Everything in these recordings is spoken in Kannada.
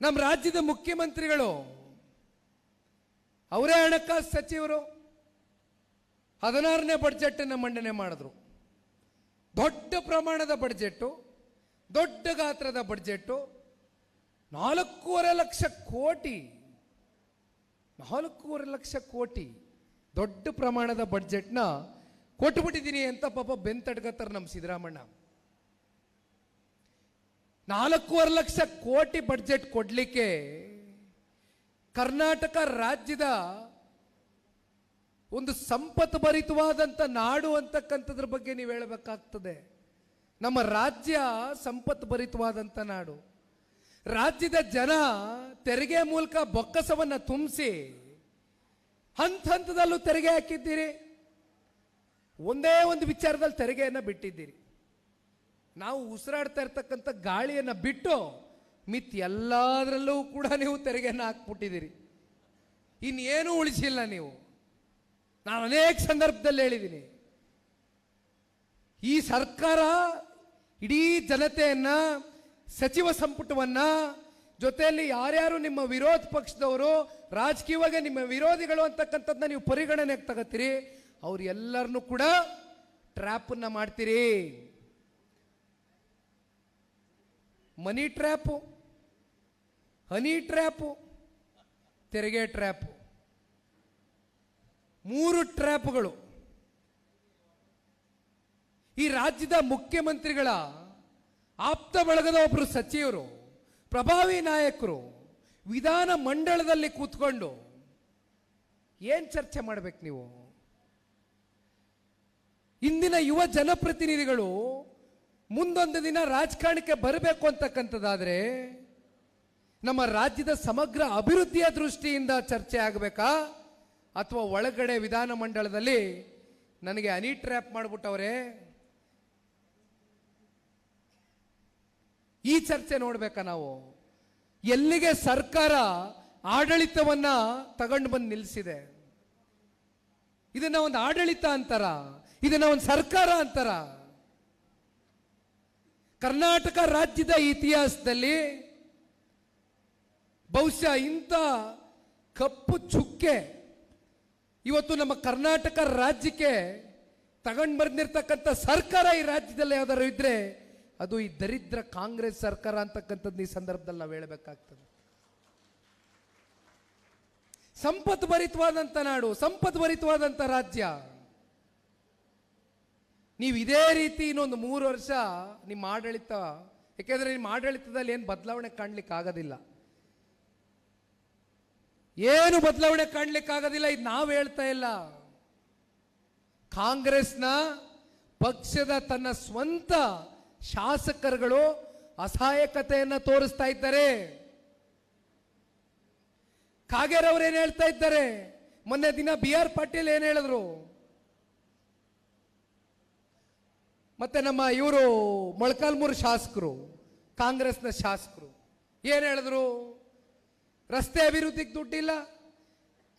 ನಮ್ಮ ರಾಜ್ಯದ ಮುಖ್ಯಮಂತ್ರಿಗಳು, ಅವರೇ ಹಣಕಾಸು ಸಚಿವರು, ಹದಿನಾರನೇ ಬಡ್ಜೆಟನ್ನು ಮಂಡನೆ ಮಾಡಿದ್ರು. ದೊಡ್ಡ ಪ್ರಮಾಣದ ಬಡ್ಜೆಟ್ಟು ದೊಡ್ಡ ಗಾತ್ರದ ಬಡ್ಜೆಟ್ಟು ನಾಲ್ಕೂವರೆ ಲಕ್ಷ ಕೋಟಿ, ನಾಲ್ಕೂವರೆ ಲಕ್ಷ ಕೋಟಿ ದೊಡ್ಡ ಪ್ರಮಾಣದ ಬಡ್ಜೆಟ್ನ ಕೊಟ್ಬಿಟ್ಟಿದ್ದೀನಿ ಅಂತ ಪಾಪ ಬೆಂತಡ್ಗತ್ತಾರೆ ನಮ್ಮ ಸಿದ್ದರಾಮಣ್ಣ ನಾಲ್ಕೂವರೆ ಲಕ್ಷ ಕೋಟಿ ಬಡ್ಜೆಟ್ ಕೊಡಲಿಕ್ಕೆ ಕರ್ನಾಟಕ ರಾಜ್ಯದ ಒಂದು ಸಂಪತ್ತು ಭರಿತವಾದಂಥ ನಾಡು ಅಂತಕ್ಕಂಥದ್ರ ಬಗ್ಗೆ ನೀವು ಹೇಳಬೇಕಾಗ್ತದೆ. ನಮ್ಮ ರಾಜ್ಯ ಸಂಪತ್ತು ಭರಿತವಾದಂಥ ನಾಡು. ರಾಜ್ಯದ ಜನ ತೆರಿಗೆ ಮೂಲಕ ಬೊಕ್ಕಸವನ್ನು ತುಂಬಿಸಿ ಹಂತ ಹಂತದಲ್ಲೂ ತೆರಿಗೆ ಹಾಕಿದ್ದೀರಿ. ಒಂದೇ ಒಂದು ವಿಚಾರದಲ್ಲಿ ತೆರಿಗೆಯನ್ನು ಬಿಟ್ಟಿದ್ದೀರಿ. ನಾವು ಉಸಿರಾಡ್ತಾ ಇರ್ತಕ್ಕಂಥ ಗಾಳಿಯನ್ನು ಬಿಟ್ಟು ಮಿತ್ ಎಲ್ಲದರಲ್ಲೂ ಕೂಡ ನೀವು ತೆರಿಗೆಯನ್ನು ಹಾಕ್ಬಿಟ್ಟಿದ್ದೀರಿ. ಇನ್ನೇನು ಉಳಿಸಿಲ್ಲ ನೀವು. ನಾನು ಅನೇಕ ಸಂದರ್ಭದಲ್ಲಿ ಹೇಳಿದ್ದೀನಿ. ಈ ಸರ್ಕಾರ ಇಡೀ ಜನತೆಯನ್ನು, ಸಚಿವ ಸಂಪುಟವನ್ನು, ಜೊತೆಯಲ್ಲಿ ಯಾರ್ಯಾರು ನಿಮ್ಮ ವಿರೋಧ ಪಕ್ಷದವರು, ರಾಜಕೀಯವಾಗಿ ನಿಮ್ಮ ವಿರೋಧಿಗಳು ಅಂತಕ್ಕಂಥದ್ದನ್ನ ನೀವು ಪರಿಗಣನೆಗೆ ತಗೋತೀರಿ. ಅವ್ರು ಎಲ್ಲರನ್ನೂ ಕೂಡ ಟ್ರ್ಯಾಪನ್ನು ಮಾಡ್ತೀರಿ. ಮನಿ ಟ್ರ್ಯಾಪು, ಹನಿ ಟ್ರ್ಯಾಪು, ತೆರಿಗೆ ಟ್ರ್ಯಾಪು. ಮೂರು ಟ್ರ್ಯಾಪ್ಗಳು. ಈ ರಾಜ್ಯದ ಮುಖ್ಯಮಂತ್ರಿಗಳ ಆಪ್ತ ಬಳಗದ ಒಬ್ಬರು ಸಚಿವರು, ಪ್ರಭಾವಿ ನಾಯಕರು ವಿಧಾನ ಮಂಡಳದಲ್ಲಿ ಕೂತ್ಕೊಂಡು ಏನ್ ಚರ್ಚೆ ಮಾಡ್ಬೇಕು ನೀವು? ಇಂದಿನ ಯುವ ಜನಪ್ರತಿನಿಧಿಗಳು ಮುಂದೊಂದು ದಿನ ರಾಜಕಾರಣಕ್ಕೆ ಬರಬೇಕು ಅಂತಕ್ಕಂಥದ್ದಾದರೆ ನಮ್ಮ ರಾಜ್ಯದ ಸಮಗ್ರ ಅಭಿವೃದ್ಧಿಯ ದೃಷ್ಟಿಯಿಂದ ಚರ್ಚೆ ಆಗಬೇಕಾ? ಅಥವಾ ಒಳಗಡೆ ವಿಧಾನಮಂಡಲದಲ್ಲಿ ನನಗೆ ಅನಿ ಟ್ರ್ಯಾಪ್ ಮಾಡಿಬಿಟ್ಟವ್ರೆ? ಈ ಚರ್ಚೆ ನೋಡ್ಬೇಕಾ ನಾವು? ಎಲ್ಲಿಗೆ ಸರ್ಕಾರ ಆಡಳಿತವನ್ನ ತಗೊಂಡು ಬಂದು ನಿಲ್ಲಿಸಿದೆ ಇದನ್ನ ಒಂದು ಆಡಳಿತ ಅಂತಾರ? ಇದನ್ನ ಒಂದು ಸರ್ಕಾರ ಅಂತಾರ? ಕರ್ನಾಟಕ ರಾಜ್ಯದ ಇತಿಹಾಸದಲ್ಲಿ ಬಹುಶಃ ಇಂಥ ಕಪ್ಪು ಚುಕ್ಕೆ ಇವತ್ತು ನಮ್ಮ ಕರ್ನಾಟಕ ರಾಜ್ಯಕ್ಕೆ ತಗೊಂಡು ಬಂದಿರ್ತಕ್ಕಂಥ ಸರ್ಕಾರ ಈ ರಾಜ್ಯದಲ್ಲಿ ಯಾವ್ದಾದ್ರು ಇದ್ರೆ ಅದು ಈ ದರಿದ್ರ ಕಾಂಗ್ರೆಸ್ ಸರ್ಕಾರ ಅಂತಕ್ಕಂಥದ್ದು ಈ ಸಂದರ್ಭದಲ್ಲಿ ನಾವು ಹೇಳಬೇಕಾಗ್ತದೆ. ಸಂಪತ್ತು ಭರಿತವಾದಂಥ ನಾಡು ಸಂಪತ್ತು ಭರಿತವಾದಂಥ ರಾಜ್ಯ. ನೀವು ಇದೇ ರೀತಿ ಇನ್ನೊಂದು ಮೂರು ವರ್ಷ ನಿಮ್ಮ ಆಡಳಿತ, ಯಾಕೆಂದ್ರೆ ನಿಮ್ಮ ಆಡಳಿತದಲ್ಲಿ ಏನು ಬದಲಾವಣೆ ಕಾಣ್ಲಿಕ್ಕೆ ಆಗೋದಿಲ್ಲ. ಏನು ಬದಲಾವಣೆ ಕಾಣ್ಲಿಕ್ಕೆ ಆಗೋದಿಲ್ಲ, ಇದು ನಾವು ಹೇಳ್ತಾ ಇಲ್ಲ. ಕಾಂಗ್ರೆಸ್ನ ಪಕ್ಷದ ತನ್ನ ಸ್ವಂತ ಶಾಸಕರುಗಳು ಅಸಹಾಯಕತೆಯನ್ನು ತೋರಿಸ್ತಾ ಇದ್ದಾರೆ. ಕಾಗೇರ್ ಅವ್ರು ಏನು ಹೇಳ್ತಾ ಇದ್ದಾರೆ? ಮೊನ್ನೆ ದಿನ ಬಿ ಆರ್ ಪಾಟೀಲ್ ಏನ್ ಹೇಳಿದ್ರು? ಮತ್ತೆ ನಮ್ಮ ಇವರು ಮೊಳಕಾಲ್ಮೂರು ಶಾಸಕರು, ಕಾಂಗ್ರೆಸ್ನ ಶಾಸಕರು. ಏನು ಹೇಳಿದ್ರು? ರಸ್ತೆ ಅಭಿವೃದ್ಧಿಗೆ ದುಡ್ಡಿಲ್ಲ,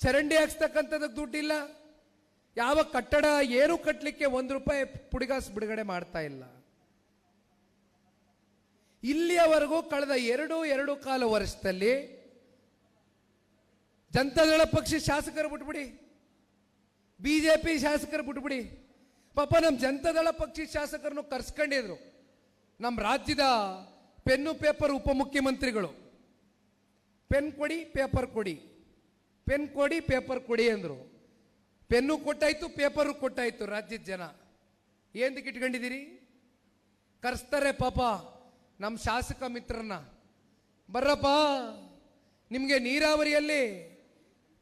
ಚರಂಡಿ ಹಾಕ್ಸ್ತಕ್ಕಂಥದಕ್ಕೆ ದುಡ್ಡಿಲ್ಲ, ಯಾವ ಕಟ್ಟಡ ಏನು ಕಟ್ಟಲಿಕ್ಕೆ ಒಂದು ರೂಪಾಯಿ ಪುಡಿಗಾಸು ಬಿಡುಗಡೆ ಮಾಡ್ತಾ ಇಲ್ಲ. ಇಲ್ಲಿಯವರೆಗೂ ಕಳೆದ ಎರಡು ಎರಡು ಕಾಲ ವರ್ಷದಲ್ಲಿ ಜನತಾದಳ ಪಕ್ಷ ಶಾಸಕರು ಬಿಟ್ಬಿಡಿ, ಬಿಜೆಪಿ ಶಾಸಕರು ಬಿಟ್ಬಿಡಿ ಪಾಪ ನಮ್ಮ ಜನತಾದಳ ಪಕ್ಷಿ ಶಾಸಕರನ್ನು ಕರ್ಸ್ಕೊಂಡಿದ್ರು. ನಮ್ಮ ರಾಜ್ಯದ ಪೆನ್ನು ಪೇಪರ್ ಉಪಮುಖ್ಯಮಂತ್ರಿಗಳು. ಪೆನ್ ಕೊಡಿ, ಪೇಪರ್ ಕೊಡಿ. ಪೆನ್ ಕೊಡಿ, ಪೇಪರ್ ಕೊಡಿ ಅಂದರು. ಪೆನ್ನು ಕೊಟ್ಟಾಯ್ತು, ಪೇಪರು ಕೊಟ್ಟಾಯ್ತು ರಾಜ್ಯದ ಜನ. ಏನಕ್ಕೆ ಇಟ್ಕೊಂಡಿದ್ದೀರಿ ಕರೆಸ್ತಾರೆ ಪಾಪ ನಮ್ಮ ಶಾಸಕ ಮಿತ್ರರನ್ನ ಬರ್ರಪ್ಪ, ನಿಮಗೆ ನೀರಾವರಿಯಲ್ಲಿ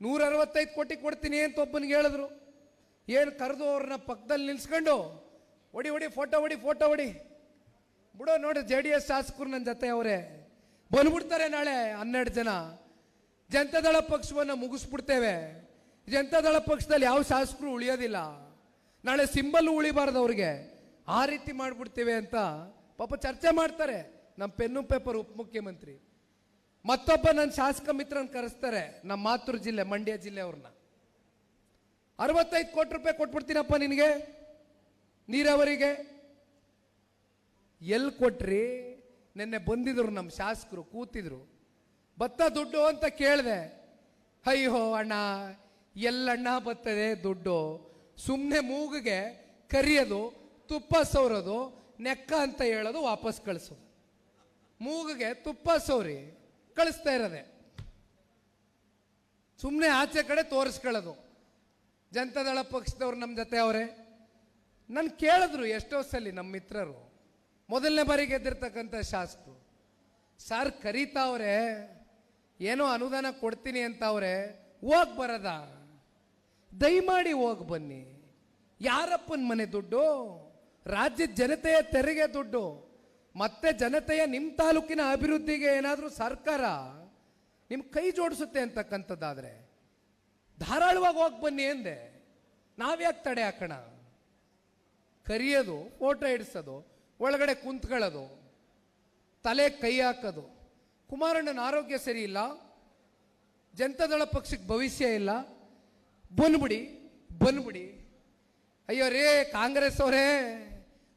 ನೂರ ಅರವತ್ತೈದು ಕೋಟಿ ಕೊಡ್ತೀನಿ ಅಂತ ಒಬ್ಬನಿಗೆ ಹೇಳಿದ್ರು. ಏನು ಕರೆದು ಅವ್ರನ್ನ ಪಕ್ಕದಲ್ಲಿ ನಿಲ್ಸ್ಕೊಂಡು ಹೊಡಿ ಹೊಡಿ ಫೋಟೋ ಹೊಡಿ ಫೋಟೋ ಹೊಡಿ ಬಿಡೋ, ನೋಡಿ, ಜೆ ಡಿ ಎಸ್ ಶಾಸಕರು ನನ್ನ ಜೊತೆ ಅವರೇ. ಬಂದ್ಬಿಡ್ತಾರೆ ನಾಳೆ ಹನ್ನೆರಡು ಜನ. ಜನತಾದಳ ಪಕ್ಷವನ್ನು ಮುಗಿಸ್ಬಿಡ್ತೇವೆ. ಜನತಾದಳ ಪಕ್ಷದಲ್ಲಿ ಯಾವ ಶಾಸಕರು ಉಳಿಯೋದಿಲ್ಲ. ನಾಳೆ ಸಿಂಬಲ್ ಉಳಿಬಾರ್ದು ಅವ್ರಿಗೆ. ಆ ರೀತಿ ಮಾಡಿಬಿಡ್ತೇವೆ ಅಂತ ಪಾಪ ಚರ್ಚೆ ಮಾಡ್ತಾರೆ ನಮ್ಮ ಪೆನ್ನು ಪೇಪರ್ ಉಪಮುಖ್ಯಮಂತ್ರಿ ಮತ್ತೊಬ್ಬ ನನ್ನ ಶಾಸಕ ಮಿತ್ರನ ಕರೆಸ್ತಾರೆ ನಮ್ಮ ಮಾತೃ ಜಿಲ್ಲೆ, ಮಂಡ್ಯ ಜಿಲ್ಲೆ ಅವ್ರನ್ನ. ಅರವತ್ತೈದು ಕೋಟಿ ರೂಪಾಯಿ ಕೊಟ್ಬಿಡ್ತೀನಪ್ಪ ನಿನಗೆ, ನೀರಾವರಿಗೆ. ಎಲ್ಲಿ ಕೊಟ್ರಿ? ನಿನ್ನೆ ಬಂದಿದ್ರು ನಮ್ಮ ಶಾಸಕರು, ಕೂತಿದ್ರು. ಭತ್ತ ದುಡ್ಡು ಅಂತ ಕೇಳಿದೆ. ಅಯ್ಯೋ ಅಣ್ಣ, ಎಲ್ಲಣ್ಣ ಬತ್ತದೆ ದುಡ್ಡು. ಸುಮ್ಮನೆ ಮೂಗಿಗೆ ಕರಿಯೋದು, ತುಪ್ಪ ಸೌರೋದು ನೆಕ್ಕ ಅಂತ ಹೇಳೋದು ವಾಪಸ್ ಕಳಿಸೋದು. ಮೂಗಿಗೆ ತುಪ್ಪ ಸೌರಿ ಕಳಿಸ್ತಾ ಇರೋದೆ. ಸುಮ್ಮನೆ ಆಚೆ ಕಡೆ ತೋರಿಸ್ಕೊಳ್ಳೋದು. ಜನತಾದಳ ಪಕ್ಷದವ್ರು ನಮ್ಮ ಜೊತೆ ಅವರೇ. ನಾನು ಕೇಳಿದ್ರು ಎಷ್ಟೋ ಸಲ ನಮ್ಮ ಮಿತ್ರರು. ಮೊದಲನೇ ಬಾರಿ ಗೆದ್ದಿರ್ತಕ್ಕಂಥ ಶಾಸಕರು. ಸರ್ ಕರೀತಾವ್ರೆ ಏನೋ ಅನುದಾನ ಕೊಡ್ತೀನಿ ಅಂತ ಅವರೇ, ಹೋಗ್ ಬರದ? ದಯಮಾಡಿ ಹೋಗಿ ಬನ್ನಿ. ಯಾರಪ್ಪನ ಮನೆ ದುಡ್ಡು? ರಾಜ್ಯದ ಜನತೆಯ ತೆರಿಗೆ ದುಡ್ಡು. ಮತ್ತೆ ಜನತೆಯ ನಿಮ್ಮ ತಾಲೂಕಿನ ಅಭಿವೃದ್ಧಿಗೆ ಏನಾದರೂ ಸರ್ಕಾರ ನಿಮ್ಮ ಕೈ ಜೋಡಿಸುತ್ತೆ ಅಂತಕ್ಕಂಥದ್ದಾದ್ರೆ ಧಾರಾಳವಾಗಿ ಹೋಗಿ ಬನ್ನಿ ಎಂದೆ ನಾವ್ಯಾಕೆ ತಡೆ ಹಾಕೋಣ? ಕರಿಯೋದು, ಫೋಟೋ ಇಡಿಸೋದು, ಒಳಗಡೆ ಕುಂತ್ಕೊಳ್ಳೋದು, ತಲೆ ಕೈ ಹಾಕೋದು. ಕುಮಾರಣ್ಣನ ಆರೋಗ್ಯ ಸರಿ ಇಲ್ಲ. ಜನತಾದಳ ಪಕ್ಷಕ್ಕೆ ಭವಿಷ್ಯ ಇಲ್ಲ. ಬಂದ್ಬಿಡಿ ಬಂದ್ಬಿಡಿ. ಅಯ್ಯೋ ರೇ, ಕಾಂಗ್ರೆಸ್ ಅವರೇ,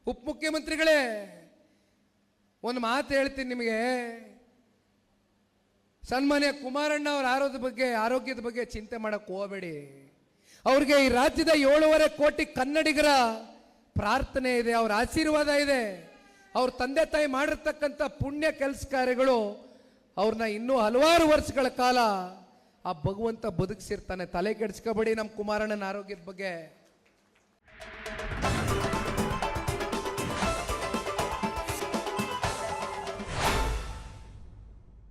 ಉಪಮುಖ್ಯಮಂತ್ರಿಗಳೇ, ಒಂದು ಮಾತು ಹೇಳ್ತೀನಿ ನಿಮಗೆ. ಸನ್ಮಾನ್ಯ ಕುಮಾರಣ್ಣ ಅವರ ಆರೋಗ್ಯದ ಬಗ್ಗೆ ಆರೋಗ್ಯದ ಬಗ್ಗೆ ಚಿಂತೆ ಮಾಡಕ್ ಹೋಗಬೇಡಿ. ಅವ್ರಿಗೆ ಈ ರಾಜ್ಯದ ಏಳೂವರೆ ಕೋಟಿ ಕನ್ನಡಿಗರ ಪ್ರಾರ್ಥನೆ ಇದೆ, ಅವ್ರ ಆಶೀರ್ವಾದ ಇದೆ. ಅವ್ರ ತಂದೆ ತಾಯಿ ಮಾಡಿರ್ತಕ್ಕಂಥ ಪುಣ್ಯ ಕೆಲಸ ಕಾರ್ಯಗಳು ಅವ್ರನ್ನ ಇನ್ನೂ ಹಲವಾರು ವರ್ಷಗಳ ಕಾಲ ಆ ಭಗವಂತ ಬದುಕಿಸಿರ್ತಾನೆ. ತಲೆ ಕೆಡಿಸ್ಕೋಬೇಡಿ ನಮ್ಮ ಕುಮಾರಣ್ಣನ ಆರೋಗ್ಯದ ಬಗ್ಗೆ.